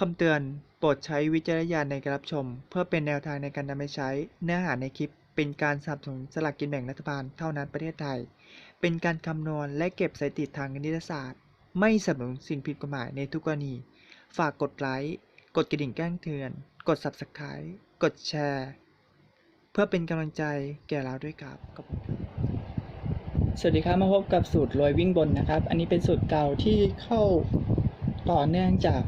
คำเตือน โปรดใช้วิจารณญาณในการรับชม เพื่อเป็นแนวทางในการนำไปใช้ เนื้อหาในคลิป เป็นการสนับสนุนสลากกินแบ่งรัฐบาลเท่านั้นประเทศไทย เป็นการคำนวณและเก็บสถิติทางคณิตศาสตร์ ไม่สนับสนุนสิ่งผิดกฎหมายในทุกกรณี ฝากกดไลค์ กดกระดิ่งแจ้งเตือน กด subscribe กดแชร์ เพื่อเป็นกำลังใจแก่เราด้วยครับขอบคุณสวัสดีครับมาพบกับสูตรรวยวิ่งบนนะครับ อันนี้เป็นสูตรเก่าที่เข้าต่อเนื่องจาก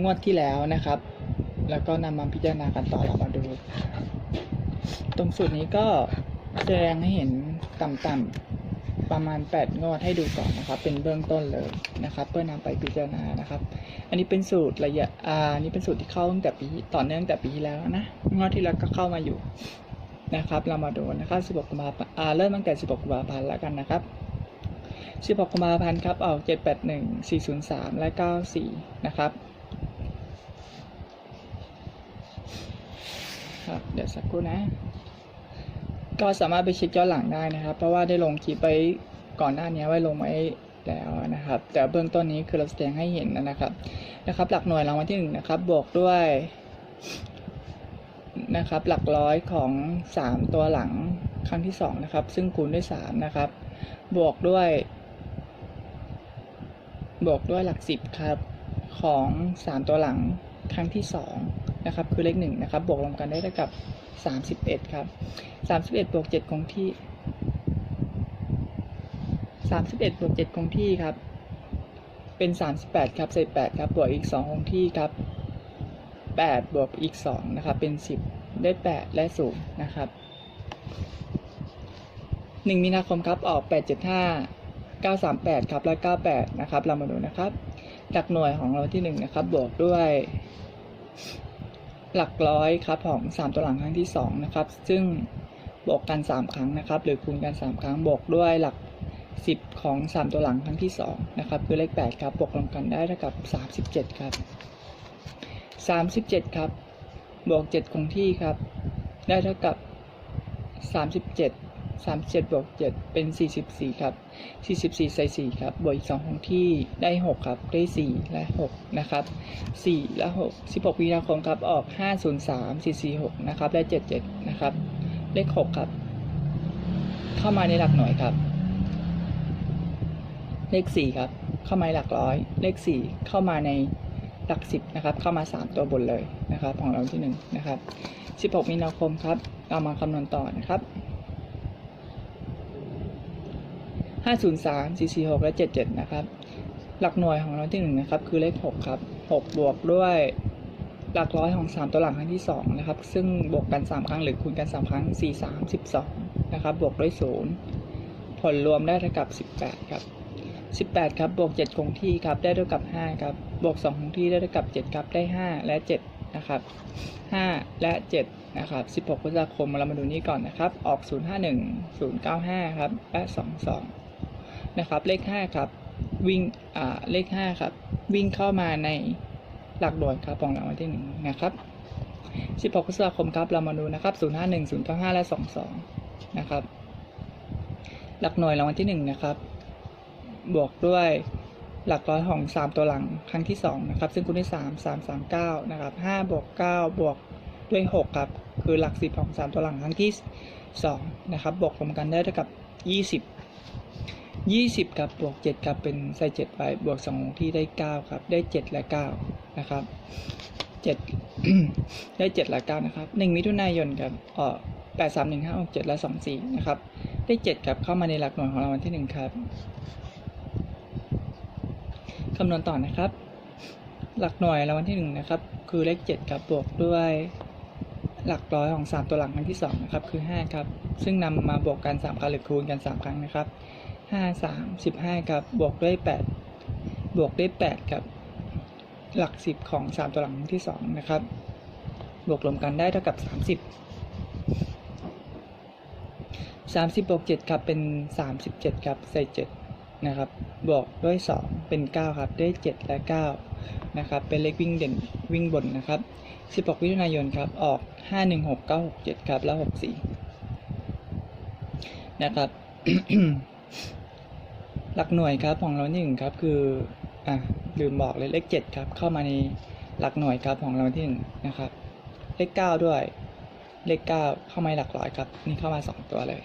งวดที่แล้วนะครับ แล้วก็นำมาพิจารณากันต่อเรามาดู ตรงสูตรนี้ก็แสดงให้เห็นต่ำๆประมาณ 8 งวดให้ดูก่อนนะครับ เป็นเบื้องต้นเลยนะครับ เพื่อนำไปพิจารณานะครับ อันนี้เป็นสูตรระยะอ่านี้เป็นสูตรที่เข้าตั้งแต่ปีต่อเนื่องตั้งแต่ปีที่แล้วนะงวดที่แล้วก็เข้ามาอยู่นะครับ เรามาดูนะครับ16กุมภาพันธ์อ่าเริ่มตั้งแต่ 16กุมภาพันธ์แล้วกันนะครับ16กุมภาพันธ์ครับออก781 403 และ 94 นะครับ ครับเดี๋ยวสักครู่นะ ก็สามารถไปเช็คย้อนหลังได้นะครับ เพราะว่าได้ลงคลิปไปก่อนหน้านี้ไว้ลงไว้แล้วนะครับ แต่เบื้องต้นนี้คือเราแสดงให้เห็นนะครับ นะครับ หลักหน่วยรางวัลที่หนึ่งนะครับบวกด้วยนะครับ หลักร้อยของ 3 ตัวหลังครั้งที่2นะครับ ซึ่งคูณด้วย3นะครับ บวกด้วย บวกด้วยหลัก10ครับของ 3 ตัวหลังครั้งที่2 นะครับคือเลข1นะครับบวกรวมกันได้เท่ากับ31ครับ31บวก7คงที่31บวก7คงที่ครับเป็น38ครับใส่8ครับบวกอีก2คงที่ครับ8บวกอีก2นะครับเป็น10ได้8และ0นะครับ1มีนาคมครับออก875 938ครับและ98นะครับเรามาดูนะครับหลักหน่วยของเราที่1นะครับบวกด้วย หลักร้อยครับของ 3 ตัวหลังครั้งที่ 2 นะครับ ซึ่งบวกกัน 3 ครั้งนะครับ หรือคูณกัน 3 ครั้งบวกด้วยหลัก 10 ของ 3 ตัวหลังครั้งที่ 2 นะครับ คือเลข 8 ครับบวกรวมกันได้เท่ากับ 37 ครับสามสิบเจ็ดครับ บวกเจ็ดคงที่ครับ ได้เท่ากับสาม สิบเจ็ดสามเจ็ดบวกเจ็ดเป็นสี่สิบสี่ครับสี่สิบสี่ใส่สี่ครับบวกอีกสองคงที่ได้หกครับได้สี่และหกนะครับสี่และหกสิบหกมีนาคมครับออกห้าศูนย์สามสี่สี่หกนะครับได้เจ็ดเจ็ดนะครับเลขหกครับ เข้ามาในหลักหน่วยครับ เลขสี่ครับ เข้ามาในหลักร้อย เลขสี่เข้ามาในหลักสิบนะครับ เข้ามา3ตัวบนเลยนะครับ ของเราที่1นะครับ16มีนาคมครับ เรามาคำนวณต่อนะครับ 503 446 และ 77 นะครับ หลักหน่วยของเราที่1นะครับคือเลข 6 ครับ 6 บวกด้วยหลักร้อยของ 3 ตัวหลังครั้งที่ 2 นะครับ ซึ่งบวกกัน 3 ครั้งหรือคูณกัน 3 ครั้ง 4 3 12 นะครับ บวกด้วย 0 ผลรวมได้เท่ากับ 18 ครับ 18 ครับ บวก 7 คงที่ครับ ได้เท่ากับ 5 ครับ บวก 2 คงที่ได้เท่ากับ 7 ครับ ได้ 5 และ 7 นะครับ 5 และ 7 นะครับ 16พฤษภาคมเรามาดูนี้ก่อนนะครับ ออก 051 095 ครับ และ 22 นะครับ เลข 5 ครับ วิ่งอ่าเลข 5 ครับ วิ่งเข้ามาในหลักหน่วยครับของรางวัลที่ 1 นะครับ 16พฤษภาคมครับ เรามาดูนะครับ051 095 และ 22 นะครับ หลักหน่วยรางวัลที่ 1 นะครับ บวกด้วยหลักร้อยของ 3 ตัวหลังครั้งที่ 2 นะครับ ซึ่งคูณด้วย 3 3 3 9 นะครับ5บวก9บวกด้วย 6 ครับ คือหลัก 10 ของ 3 ตัวหลังครั้งที่ 2 นะครับ บวกรวมกันได้เท่ากับ 20 20ครับบวก7ครับเป็นใส่7ไปบวก2ของที่ได้ 9 ครับ ได้ 7 และ 9 นะครับ 7 ได้ 7 และ 9 นะครับ 1 มิถุนายนครับเอ่อ8 3 1 5 6 7 และ 2 4 นะครับ ได้ 7 ครับเข้ามาในหลักหน่วยของรางวันที่ 1 ครับคำนวณต่อนะครับ หลักหน่วยรางวัลที่หนึ่งนะครับ คือเลขเจ็ดครับบวกด้วยหลักร้อยของสามตัวหลังครั้งที่สองนะครับคือห้าครับ ซึ่งนำมาบวกกันสามครั้งหรือคูณกันสามครั้งนะครับ ห้าสามสิบห้าครับบวกด้วยแปดบวกด้วยแปดครับหลักสิบของสามตัวหลังที่สองนะครับ บวกรวมกันได้เท่ากับสามสิบสามสิบบวกเจ็ดครับเป็นสามสิบเจ็ดครับใส่เจ็ดนะครับบวกด้วย2เป็น9ครับได้7และ9นะครับเป็นเลขวิ่งเด่นวิ่งบนนะครับ16มิถุนายนครับออก5 1 6 9 6 7ครับแล้ว64นะครับ หลักหน่วยครับของเราหนึ่งครับคืออะลืมบอกเลยเลข7ครับเข้ามาในหลักหน่วยครับของราที่หนึ่งนะครับ เลขเก้าด้วย เลขเก้าเข้ามาหลักร้อยครับ นี่เข้ามาสองตัวเลย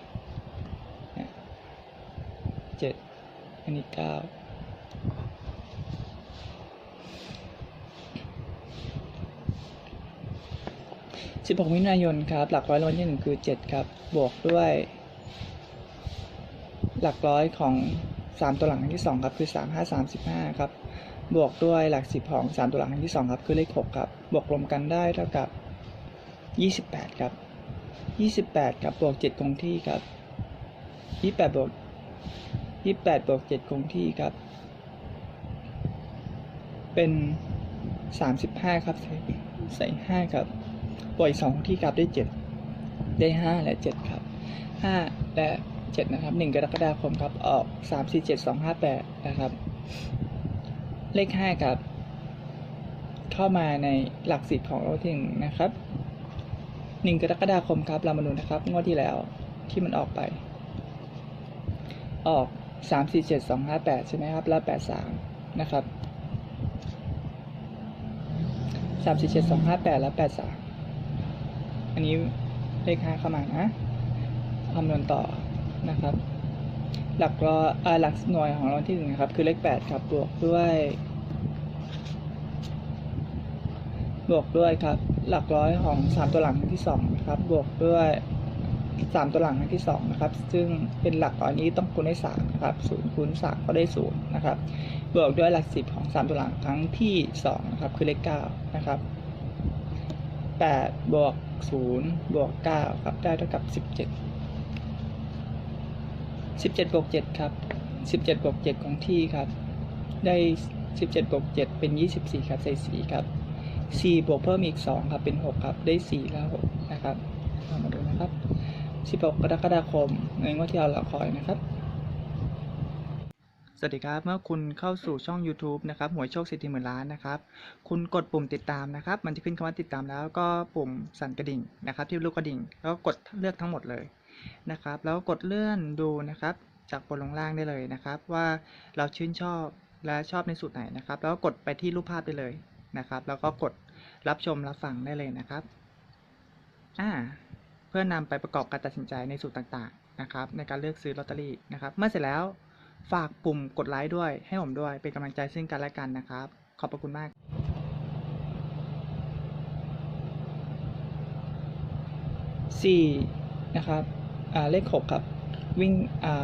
เจ็ดอันนี้เก้าสิบหกมิถุนายนครับ หลักร้อยรางวัลที่หนึ่งคือเจ็ดครับ บวกด้วย หลักร้อยของ สามตัวหลังครั้งที่สองครับ คือสามห้าสามสิบห้าครับ บวกด้วยหลักสิบของสามตัวหลังครั้งที่สองครับ คือเลขหกครับ บวกรวมกันได้เท่ากับยี่สิบแปดครับยี่สิบแปดครับ บวกเจ็ดคงที่ครับยี่แปดบวกยี่แปดบวกเจ็ดคงที่ครับ เป็นสามสิบห้าครับ ใส่ใส่ห้าครับบวกอีกสองคงที่ครับได้เจ็ดได้ห้าและเจ็ดครับห้าและ เจ็ดนะครับหนึ่งกรกฎาคมครับออกสามสี่เจ็ดสองห้าแปดนะครับ เลขห้าครับ เข้ามาในหลักสิบของรางวัลที่หนึ่งนะครับหนึ่งกรกฎาคมครับเรามาดูนะครับ งวดที่แล้วที่มันออกไป ออกสามสี่เจ็ดสองห้าแปดใช่ไหมครับ แล้วแปดสามนะครับสามสี่เจ็ดสองห้าแปดแล้วแปดสามอันนี้เลขห้าเข้ามานะคำนวณต่อ นะครับ หลักร้อยหลักหน่วยของรางวัลที่หนึ่งนะครับ คือเลขแปดครับบวกด้วยบวกด้วยครับ หลักร้อยของสามตัวหลังที่สองนะครับบวกด้วยสามตัวหลังที่สองนะครับ ซึ่งเป็นหลักร้อยนี้ต้องคูณด้วยสามครับศูนย์คูณสามก็ได้ศูนย์นะครับ บวกด้วยหลักสิบของสามตัวหลังครั้งที่สองนะครับ คือเลขเก้านะครับแปดบวกศูนย์บวกเก้าครับ ได้เท่ากับสิบเจ็ด สิบเจ็ดบวกเจ็ดครับสิบเจ็ดบวกเจ็ดของที่ครับ ได้สิบเจ็ดบวกเจ็ดเป็นยี่สิบสี่ครับ ใส่สี่ครับสี่บวกเพิ่มอีกสองครับ เป็นหกครับ ได้สี่แล้วหกนะครับามาดูนะครับสิบหกกรกฎาคมในงวดที่เรารอคอยนะครับ สวัสดีครับ เมื่อคุณเข้าสู่ช่อง YouTube นะครับ หวยโชคเศรษฐีหมื่นล้านนะครับ คุณกดปุ่มติดตามนะครับ มันจะขึ้นคำว่าติดตามแล้วก็ปุ่มสั่นกระดิ่งนะครับ ที่รูปกระดิ่ง แล้วก็กดเลือกทั้งหมดเลย นะครับ แล้วกดเลื่อนดูนะครับ จากบนลงล่างได้เลยนะครับ ว่าเราชื่นชอบและชอบในสูตรไหนนะครับ แล้วกดไปที่รูปภาพได้เลยนะครับ แล้วก็กดรับชมรับฟังได้เลยนะครับอ่าเพื่อนำไปประกอบการตัดสินใจในสูตรต่างๆนะครับ ในการเลือกซื้อลอตเตอรี่นะครับ เมื่อเสร็จแล้วฝากปุ่มกดไลค์ด้วยให้ผมด้วยเป็นกำลังใจซึ่งกันและกันนะครับ ขอบพระคุณมากสี่นะครับ เลขหกครับ วิ่ง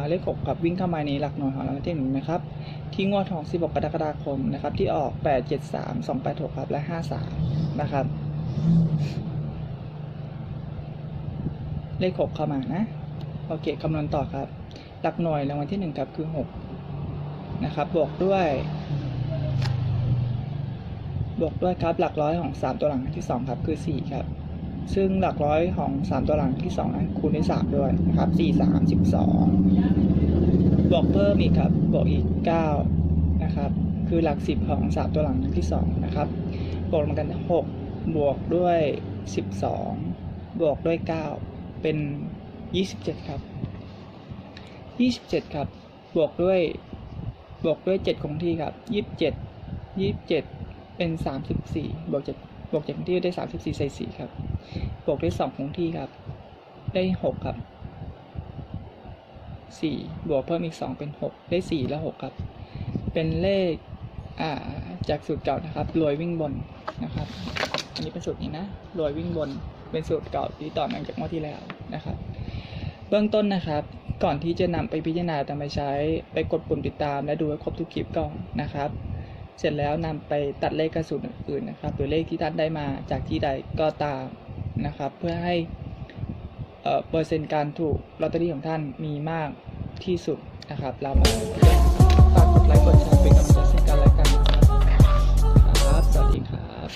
เลขหกครับวิ่งเข้ามาในหลักหน่วยของรางวัลที่หนึ่งนะครับ ที่งวดของ 16 กรกฎาคมนะครับ ที่ออก 8 7 3 2 8 6 ครับ และ 53 นะครับ เลขหกเข้ามานะ โอเคคำนวณต่อครับ หลักหน่วยรางวัลที่หนึ่งครับคือหกนะครับ บวกด้วยบวกด้วยครับหลักร้อยของสามตัวหลังที่สองครับ คือสี่ครับ ซึ่งหลักร้อยของสามตัวหลังที่สองนั้นคูณด้วยสามด้วยนะครับสี่สามสิบสองบวกเพิ่มอีกครับ บวกอีกเก้านะครับ คือหลักสิบของสามตัวหลังที่สองนะครับ บวกรวมกันหกบวกด้วยสิบสองบวกด้วยเก้าเป็นยี่สิบเจ็ดครับยี่สิบเจ็ดครับ บวกด้วย บวกด้วยเจ็ดคงที่ครับยี่สิบเจ็ดยี่สิบเจ็ดเป็นสามสิบสี่บวกเจ็ดบวกเจ็ดคงที่ได้สามสิบสี่ใส่สี่ครับ บวกด้วยสองคงที่ครับ ได้หกครับสี่บวกเพิ่มอีกสองเป็นหกได้สี่แล้วหกครับ เป็นเลขอ่าจากสูตรเก่านะครับรวยวิ่งบนนะครับ อันนี้เป็นสูตรนี้นะรวยวิ่งบนเป็นสูตรเก่าที่ต่อมาจากงวดที่แล้วนะครับ เบื้องต้นนะครับก่อนที่จะนำไปพิจารณาแต่ไปใช้ไปกดปุ่มติดตาม และดูให้ครบทุกคลิปก่อนนะครับ เสร็จแล้วนำไปตัดเลขกระสุนอื่นนะครับ หรือเลขที่ท่านได้มาจากที่ใดก็ตาม นะครับ เพื่อให้เอ่อเปอร์เซ็นต์การถูกลอตเตอรี่ของท่านมีมากที่สุดนะครับเรามาฝากกดไลค์กดแชร์เป็นกำลังใจซึ่งกันและกันนะครับ สวัสดีครับ